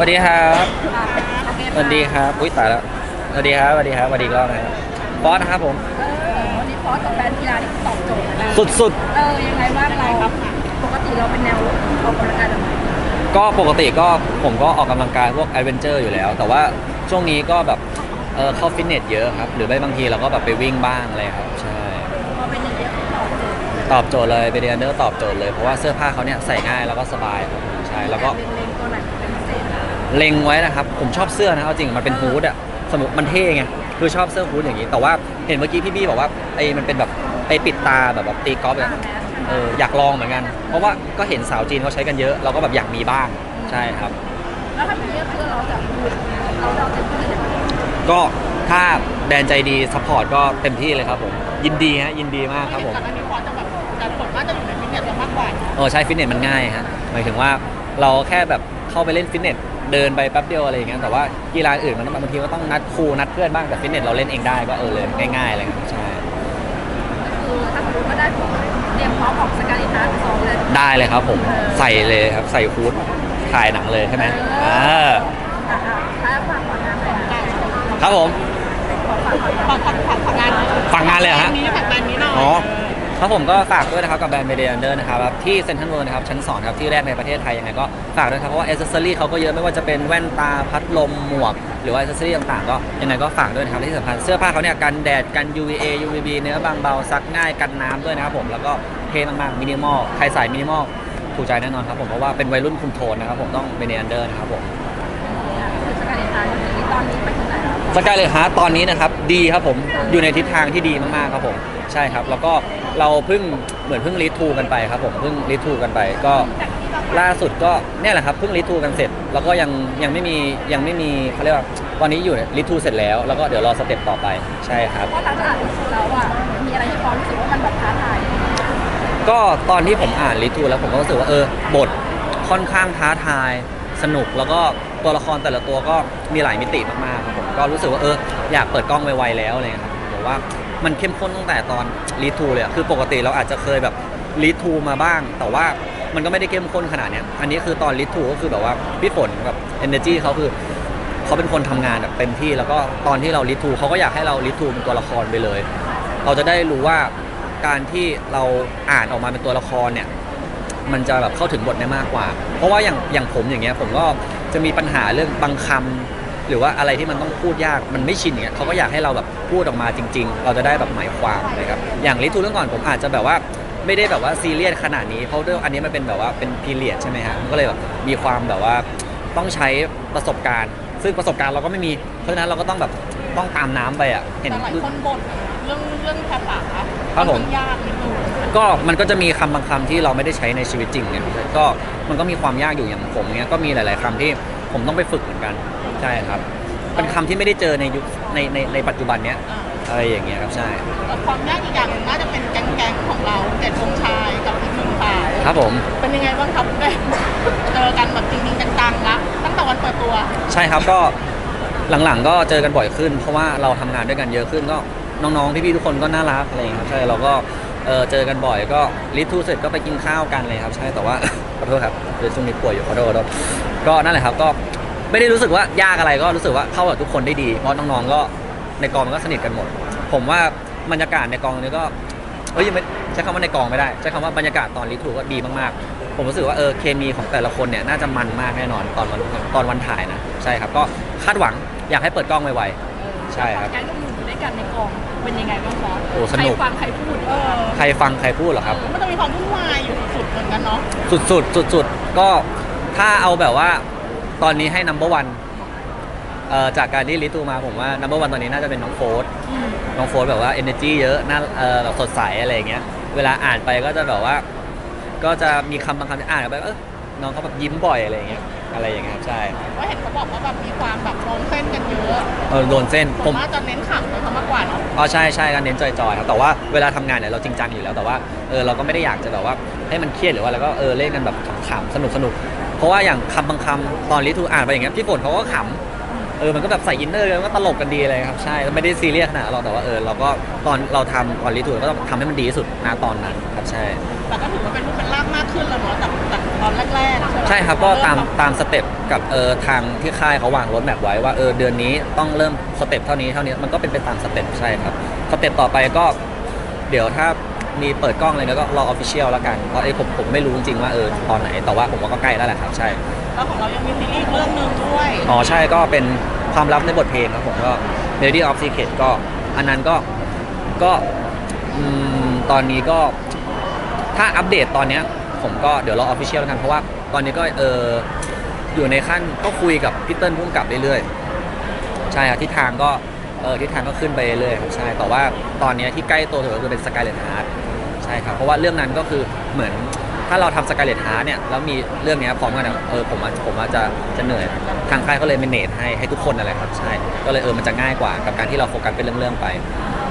วัสดีครับอ่าโอเคสวัสดีครับ อุ้ยตายแล้วสวัสดีครับสวัสดีครับสวัสดีอีกรอบนะครับบอสนะครับผม เออวันนี้ฟอสกับแฟนกีฬาที่ตอบโจทย์นะ สุดเออ ยังไงบ้างเราปกติเราเป็นแนวออกกำลังกายแบบไหนๆ ก็ปกติก็ผมก็ออกกำลังกายพวกแอดเวนเจอร์อยู่แล้ว แต่ว่าช่วงนี้ก็แบบเออเข้าฟิตเนสเยอะครับ หรือไม่บางทีเราก็แบบไปวิ่งบ้างอะไรครับ ใช่ พอเป็นอย่างเงี้ยตอบโจทย์ตอบโจทย์เลยเบเดียเนอร์ตอบโจทย์เลย เพราะว่าเสื้อผ้าเขาเนี่ยใส่ง่ายแล้วก็สบายครับใช่ แล้วก็เล็งๆตัวไหนเป็นพิเศษนะ เล็งไว้นะครับ ผมชอบเสื้อนะเอาจริงมันเป็นฮูดอะสมมติมันเท่ไงคือชอบเสื้อฮูดอย่างนี้ แต่ว่าเห็นเมื่อกี้พี่บี้บอกว่าไอ้มันเป็นแบบไปปิดตาแบบแบบตีกอล์ฟอะเอออยากลองเหมือนกัน เพราะว่าก็เห็นสาวจีนเขาใช้กันเยอะเราก็แบบอยากมีบ้างใช่ครับ แล้วถ้าเป็นเรื่องเพื่อเราจะเราเราจะพูดยังไงก็ถ้าแบรนด์ใจดีซัพพอร์ตก็เต็มที่เลยครับผมยินดีฮะยินดีมากครับผมแต่อันนี้พอจะแบบแต่ผลว่าจะอยู่ในฟิตเนสจะมากกว่าเออใช่ฟิตเนสมันง่ายฮะหมายถึงว่าเราแค่แบบเข้าไปเล่นฟิตเนส เดินไปแป๊บเดียวอะไรอย่างเงี้ยแต่ว่ากีฬาอื่นมันต้องบางทีก็ต้องนัดครูนัดเพื่อนบ้างแต่ฟิตเนสเราเล่นเองได้ก็เออเลยง่ายๆเลยครับใช่ก็คือถ้าสมมติว่าได้ผลเตรียมพร้อมออกสกาลิทัสสองเลยได้เลยครับผมใส่เลยครับใส่ฮูดถ่ายหนังเลยใช่ไหมอ่าอะอะถ้าฝากผลงานหน่อยนะครับผมฝากฝากฝากฝากงานฝากงานเลยเหรอฮะ นี้ฝากงานนี้หน่อย อ๋อ ครับผมก็ฝากด้วยนะครับกับแบรนด์เมเดียนเดอร์นะครับที่เซ็นทรัลเวิลด์นะครับชั้นสองครับที่แรกในประเทศไทยยังไงก็ฝากด้วยครับเพราะว่าอ c เซอรี่เขาก็เยอะไม่ว่าจะเป็นแว่นตาพัดลมหมวก หรือว่าอ c เซอรี่ต่างๆ ก็ยังไงก็ฝากด้วยนะครับและที่สำคัญเสื้อผ้าเขาเนี่ยกันแดดกัน UVA UVB เนื้อบางเบาซักง่ายกันน้ำด้วยนะครับผมแล้วก็เท่มากๆมินิมอลใครใส่มินิมอลถูกใจแน่นอนครับผมเพราะว่าเป็นวัยรุ่นคุมโทนนะครับผมต้องเมเดียนเดอร์นะครับผมคือสกาลิทัสตอนนี้ไปถึงไหนแล้วสกายเลยฮาร์ตอนนี้นะครับดีครับผมอยู่ในทิศทางที่ดีมากๆครับผมใช่ครับแล้วก็ เราเพิ่งเหมือนเพิ่งรีทูกันไปครับผมเพิ่งรีทูกันไปก็ล่าสุดก็เนี่ยแหละครับเพิ่งรีทูกันเสร็จ แล้วก็ยังยังไม่มียังไม่มีเขาเรียกว่าตอนนี้อยู่รีทูเสร็จแล้ว แล้วก็เดี๋ยวรอสเต็ปต่อไปใช่ครับเพราะหลังจากอ่านหนังสือแล้วอะมีอะไรที่ฟอสรู้สึกว่ามันแบบท้าทายก็ตอนที่ผมอ่านรีทูแล้วผมก็รู้สึกว่าเออบทค่อนข้างท้าทายสนุกแล้วก็ตัวละครแต่ละตัวก็มีหลายมิติมากๆครับผมก็รู้สึกว่าเอออยากเปิดกล้องไวๆแล้วอะไรเลยครับบอกว่า มันเข้มข้นตั้งแต่ตอนรีทูเลยอะคือปกติเราอาจจะเคยแบบรีทูมาบ้าง แต่ว่ามันก็ไม่ได้เข้มข้นขนาดเนี้ยอันนี้คือตอนรีทูก็คือแบบว่าพี่ฝนแบบ energy เขาคือเขาเป็นคนทำงานแบบเต็มที่ แล้วก็ตอนที่เราลิทูเขาก็อยากให้เราลิทูเป็นตัวละครไปเลย เราจะได้รู้ว่าการที่เราอ่านออกมาเป็นตัวละครเนี่ยมันจะแบบเข้าถึงบทได้มากกว่า เพราะว่าอย่างอย่างผมอย่างเงี้ยผมก็จะมีปัญหาเรื่องบางคำ หรือว่าอะไรที่มันต้องพูดยากมันไม่ชินอย่างเงี้ยเขาก็อยากให้เราแบบพูดออกมาจริง ๆ เราจะได้แบบหมายความนะครับอย่างลิทูเรื่องก่อนผมอาจจะแบบว่าไม่ได้แบบว่าซีเรียสขนาดนี้เพราะเรื่องอันนี้มันเป็นแบบว่าเป็นพีเรียดใช่ไหมฮะมันก็เลยแบบมีความแบบว่าต้องใช้ประสบการณ์ ซึ่งประสบการณ์เราก็ไม่มีเพราะฉะนั้นเราก็ต้องแบบต้องตามน้ำไปอะเห็นแต่หลายคนบ่นเรื่องเรื่องภาษาครับผมค่อนข้างยากนิดนึงก็มันก็จะมีคำบางคำที่เราไม่ได้ใช้ในชีวิตจริงเนี่ยก็มันก็มีความยากอยู่อย่างผมเนี้ยก็มีหลาย ๆคำที่ผมต้องไปฝึกเหมือนกัน ใช่ครับ เป็นคำที่ไม่ได้เจอในยุคในในในปัจจุบันเนี้ยอ่าอะไรอย่างเงี้ยครับใช่แล้วความยากอีกอย่างหนึ่งน่าจะเป็นแก๊งๆของเราเจ็ดวงชายกับอีกหนึ่งสาวครับผม เป็นยังไงบ้างครับได้เจอกันแบบจริงๆจังๆละตั้งแต่วันเปิดตัว ใช่ครับก็หลังๆก็เจอกันบ่อยขึ้น เพราะว่าเราทำงานด้วยกันเยอะขึ้นก็น้องๆพี่ๆทุกคนก็น่ารักอะไรอย่างเงี้ยครับใช่เราก็เออเจอกันบ่อยก็ลิทูเสร็จก็ไปกินข้าวกันเลยครับใช่แต่ว่า ขอโทษครับเดี๋ยวช่วงนี้ป่วยอยู่ขอโทษขอโทษก็นั่นแหละครับก็ ไม่ได้รู้สึกว่ายากอะไรก็รู้สึกว่าเข้ากับทุกคนได้ดี เพราะน้องๆก็ในกองมันก็สนิทกันหมด ผมว่าบรรยากาศในกองนี้ก็เอ้ยยังไม่ใช้คำว่าในกองไม่ได้ ใช้คำว่าบรรยากาศตอนลิทูก็ดีมากๆ ผมรู้สึกว่าเออเคมีของแต่ละคนเนี่ยน่าจะมันมากแน่นอนตอนวันตอนวันถ่ายนะ ใช่ครับ ก็คาดหวังอยากให้เปิดกล้องไวๆใช่ครับแก๊งก็อยู่ด้วยกันในกองเป็นยังไงบ้างฟอสโอ้สนุก ใครฟังใครพูดเออใครฟังใครพูดเหรอครับ มันจะมีความวุ่นวายอยู่สุดๆเหมือนกันเนาะสุดๆสุดๆก็ถ้าเอาแบบว่า ตอนนี้ให้ number one เอ่อจากการที่ลิตูมาผมว่า number one ตอนนี้น่าจะเป็นน้องโฟร์น้องโฟร์แบบว่า energy เยอะน่าเออแบบสดใสอะไรอย่างเงี้ย เวลาอ่านไปก็จะแบบว่า ก็จะมีคำบางคำที่อ่านไปเออน้องเขาแบบยิ้มบ่อยอะไรอย่างเงี้ยอะไรอย่างเงี้ยครับใช่ว่าเห็นเขาบอกว่าแบบมีความแบบโดนเส้นกันเยอะเออโดนเส้นผผมมว่าจะเน้นขำเลยเขามากกว่าเนาะอ๋อใช่ใช่กันเน้นจอยๆครับแต่ว่าเวลาทำงานเนี่ยเราจริงจังอยู่แล้วแต่ว่าเออเราก็ไม่ได้อยากจะแบบว่าให้มันเครียดหรือว่าเราก็เออเล่นกันแบบขำๆสนุกสนุกๆ เพราะว่าอย่างคำบางคำตอนลิทูอ่านไปอย่างเงี้ยพี่ฝนเขาก็ขำเออมันก็แบบใส่อินเนอร์กันก็ตลกกันดีเลยครับใช่ไม่ได้ซีเรียสขนาดนั้นหรอกแต่ว่าเออเราก็ตอนเราทำตอนรีทูก็ต้องทำให้มันดีที่สุดนะตอนนั้นครับใช่ แต่ก็ถือว่าเป็นรูปเป็นร่างมากขึ้นแล้วเนาะจากจากตอนแรกๆใช่ไหมใช่ครับก็ตามตามสเต็ปกับเออทางที่ค่ายเขาวางรถแมพไว้ว่าเออเดือนนี้ต้องเริ่มสเต็ปเท่านี้เท่านี้มันก็เป็นไปตามสเต็ปใช่ครับสเต็ปต่อไปก็เดี๋ยวถ้า มีเปิดกล้องอะไรแล้วก็รอออฟฟิเชียลแล้วกัน เพราะไอ้ผมผมไม่รู้จริงๆว่าเออตอนไหน แต่ว่าผมว่าก็ใกล้แล้วแหละครับ ใช่ แล้วของเรายังมีซีรีส์เรื่องหนึ่งด้วย อ๋อใช่ก็เป็นความลับในบทเพลงครับผมก็ Melody of Secret ก็ อันนั้นก็ก็อืมตอนนี้ก็ถ้าอัปเดตตอนเนี้ยผมก็เดี๋ยวรอออฟฟิเชียลแล้วกัน เพราะว่าตอนนี้ก็เอออยู่ในขั้นก็คุยกับพี่เติ้ลพุ่มกับเรื่อยๆ ใช่ครับทิศทางก็ เออทิศทางก็ขึ้นไปเรื่อยๆครับใช่แต่ว่าตอนเนี้ยที่ใกล้ตัวสุดก็คือเป็นสกายเลนฮาร์ดใช่ครับเพราะว่าเรื่องนั้นก็คือเหมือนถ้าเราทำสกายเลนฮาร์ดเนี่ยแล้วมีเรื่องเนี้ยพร้อมกันเนี่ยเออผมอาจผมอาจจะจะเหนื่อยทางค่ายก็เลยเมเนจให้ให้ทุกคนอะไรครับใช่ก็เลยเออมันจะง่ายกว่ากับการที่เราโฟกัสเป็นเรื่องๆไป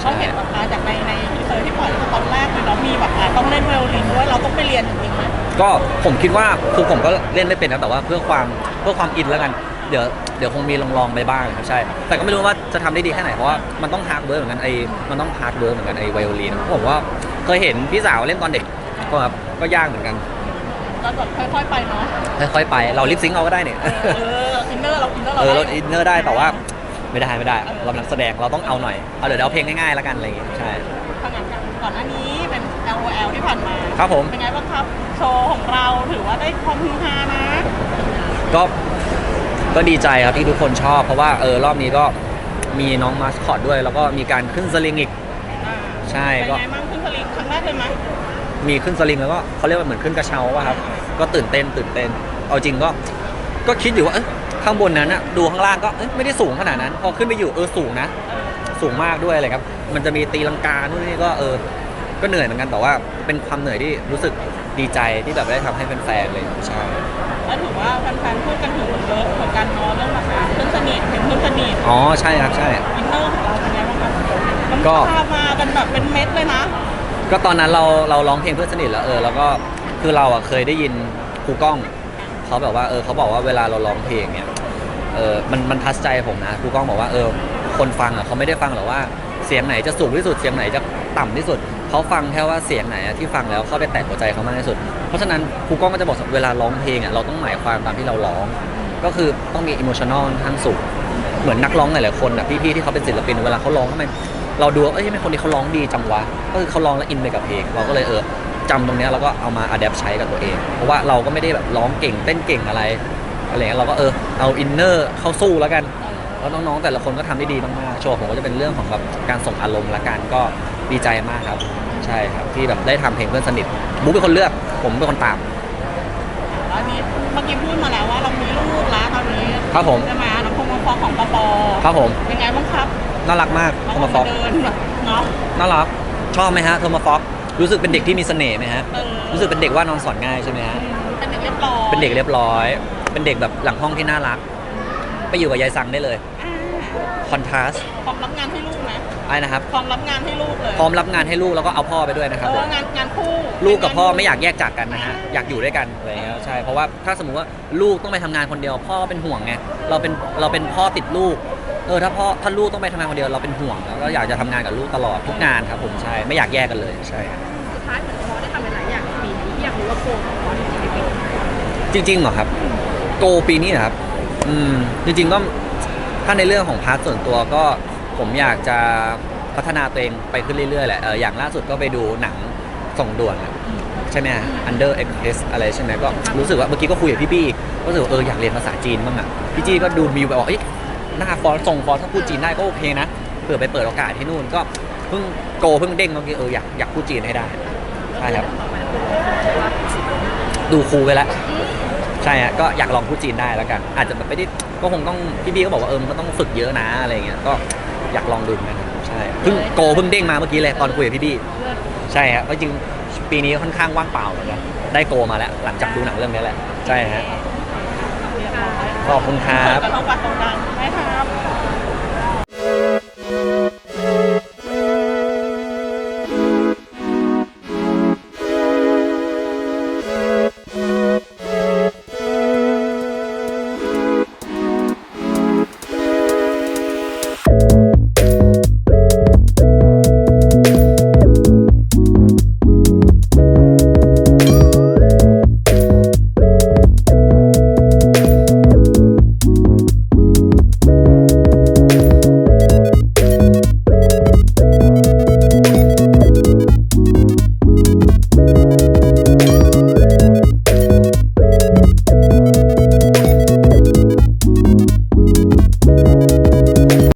เขาเห็นแบบมาจากในในทีเซอร์ที่ปล่อยตอนแรกเลยเนาะมีแบบอะต้องเล่นไวโอลินด้วยเราต้องไปเรียนจริงๆไหมก็ผมคิดว่าคือผมก็เล่นได้เป็นนะแต่ว่าเพื่อความเพื่อความอินแล้วกันเดี๋ยวเดี๋ยวคงมีลองๆไปบ้างครับใช่ แต่ก็ไม่รู้ว่าจะทำได้ดีแค่ไหนเพราะว่ามันต้องฮาร์ดเวิร์กเหมือนกันไอ้มันต้องฮาร์ดเวิร์กเหมือนกันไอ้ไวโอลินผมว่าเคยเห็นพี่สาวเล่นตอนเด็กก็แบบก็ยากเหมือนกันก็แบบค่อยๆไปเนาะค่อยๆไปเราลิปซิงค์เอาก็ได้เนี่ยเอออินเนอร์เราอินเนอร์เออเราเราได้อินเนอร์ได้แต่ว่าไม่ได้ไม่ได้ เราเป็นนักแสดงเราต้องเอาหน่อยเอาเดี๋ยวเอาเพลงง่ายๆแล้วกันอะไรอย่างเงี้ยใช่ทางงานกันก่อนหน้านี้เป็น L O L ที่ผ่านมาครับผมเป็นไงบ้างครับโชว์ของเราถือว่าได้ความฮือฮานะก็ ก็ดีใจครับที่ทุกคนชอบ เพราะว่าเออรอบนี้ก็มีน้องมาสคอตด้วย แล้วก็มีการขึ้นสลิงอีกอ่าใช่เป็นก็ไงบ้างขึ้นสลิงครั้งแรกเลยไหมมีขึ้นสลิงแล้วก็เขาเรียกว่าเหมือนขึ้นกระเช้าว่าครับ ก็ตื่นเต้นตื่นเต้น เอาจริงก็ ก็คิดอยู่ว่าเอ้ยข้างบนนั้นอะดูข้างล่างก็เอ้ยไม่ได้สูงขนาดนั้น พอขึ้นไปอยู่เออสูงนะ สูงมากด้วยอะไรครับ มันจะมีตีลังกานู่นนี่ก็เออ ก็เหนื่อยเหมือนกันแต่ว่าเป็นความเหนื่อยที่รู้สึก ดีใจที่แบบได้ทำให้แฟนๆเลยใช่ แล้วถือว่าแฟนๆพูดกันถึงเยอะเหมือนกันเนาะเรื่องแบบเพื่อนสนิทเห็นเพื่อนสนิทอ๋อใช่ครับใช่ อินเนอร์ของเราเป็นไงบ้างครับมันก็ พามากันแบบเป็นเม็ดเลยนะ ก็ตอนนั้นเราเราร้องเพลงเพื่อนสนิทแล้วเออแล้วก็คือเราอะเคยได้ยินครูก้องเขาแบบว่าเออเขาบอกว่าเวลาเราร้องเพลงเนี่ยเออมันมันทัชใจผมนะครูก้องบอกว่าเออคนฟังอะเขาไม่ได้ฟังหรอกว่าเสียงไหนจะสูงที่สุดเสียงไหนจะต่ำที่สุด เขาฟังแค่ว่าเสียงไหนอะที่ฟังแล้วเข้าไปแตะหัวใจเขามากที่สุด เพราะฉะนั้นครูก้องก็จะบอกเวลาร้องเพลงอะเราต้องหมายความตามที่เราร้อง ก็คือต้องมีอิโมชันอลทั้งสูงเหมือนนักร้องหลายๆคนอะพี่ๆที่เขาเป็นศิลปินเวลาเขาร้องทำไมเราดูว่าเอ้ยทำไมคนนี้เขาร้องดีจังวะก็คือเขาร้องแล้วอินไปกับเพลง เราก็เลยเออจำตรงนี้ยแล้วก็เอามาอัดแอปใช้กับตัวเอง เพราะว่าเราก็ไม่ได้แบบร้องเก่งเต้นเก่งอะไรอะไรเงี้ยเราก็เออเอาอินเนอร์เข้าสู้แล้วกัน แล้วน้องๆแต่ละคนก็ทำได้ดีมากๆโชว์ผมก็จะเป็นเรื่องของแบบการส่งอารมณ์ละกันก็ดีใจมากครับ ใช่ครับที่แบบได้ทำเพลงเพื่อนสนิทบุ๊คเป็นคนเลือก ผมเป็นคนตามแล้วนี้เมื่อกี้พูดมาแล้วว่าเรามีลูกแล้วตอนนี้ครับผม ใช่ไหมน้องพงน้องฟองของปอปอครับผมเป็นไงบ้างครับน่ารักมากน้โทองมาฟมาอกเดินแบบเนาะน่ารักชอบไหมฮะโทมาฟอกรู้สึกเป็นเด็กที่มีเสน่ห์ไหมฮะเออรู้สึกเป็นเด็กว่านอนสอนง่ายใช่ไหมฮะ เป็นเด็กเรียบร้อยเป็นเด็กเรียบร้อย เป็นเด็กแบบหลังห้องที่น่ารัก ไปอยู่กับยายซังได้เลยอ่า คอนทราสพร้อมรับงานให้ลูกไหมไอ้นะครับ พร้อมรับงานให้ลูกเลยพร้อมรับงานให้ลูกแล้วก็เอาพ่อไปด้วยนะครับเอผอมงานงานคู่ลูกกับพ่อไม่อยากแยกจากกันนะฮะอยากอยู่ด้วยกันอะไรอย่างเงี้ยใช่เพราะว่าถ้าสมมติว่าลูกต้องไปทำงานคนเดียว พ่อเป็นห่วงไงเราเป็นเราเป็นพ่อติดลูกเออถ้าพ่อถ้าลูกต้องไปทำงานคนเดียวเราเป็นห่วงแล้วก็อยากจะทำงานกับลูกตลอดทุกงานครับผมใช่ไม่อยากแยกกันเลยใช่ครับสุดท้ายเหมือนพอได้ทำหลายๆอย่างในปีนี้ที่อยากรู้ว่าโกงของพอจริงๆในปีนี้จริงๆเหรอครับ โกปีนี้เหรอครับ อืม จริงๆก็ ถ้าในเรื่องของพาร์ทส่วนตัวก็ผมอยากจะพัฒนาตัวเองไปขึ้นเรื่อยๆแหละเอออย่างล่าสุดก็ไปดูหนังส่งด่วนอะใช่ไหม Under Express อะไรใช่ไหมก็รู้สึกว่าเมื่อกี้ก็คุยกับพี่บี้ก็รู้สึกว่าเอออยากเรียนภาษาจีนบ้างอะพี่จี้ก็ดูมีแบบว่าเอ้ยหน้าฟอนต์ส่งฟอนต์ถ้าพูดจีนได้ก็โอเคนะเผื่อไปเปิดโอกาสที่นู่นก็เพิ่งโกเพิ่งเด้งเมื่อกี้เอออยากอยากพูดจีนให้ได้ใช่ครับดูครูไปแล้ว ใช่ฮะก็อยากลองพูดจีนได้แล้วกัน อาจจะแบบไม่ได้ก็คงต้องพี่บี้ก็บอกว่าเออมันก็ต้องฝึกเยอะนะอะไรเงี้ยก็อยากลองดูเหมือนกันครับใช่เพิ่งโกเพิ่งเด้งมาเมื่อกี้เลยตอนคุยกับพี่บี้ใช่ฮะเพราะจริงปีนี้ค่อนข้างว่างเปล่าเหมือนกันได้โกมาแล้ว หลังจากดูหนังเรื่องนี้แหละใช่ฮะขอบคุณครับเปิดกระทบปากตรงกลางไหมครับ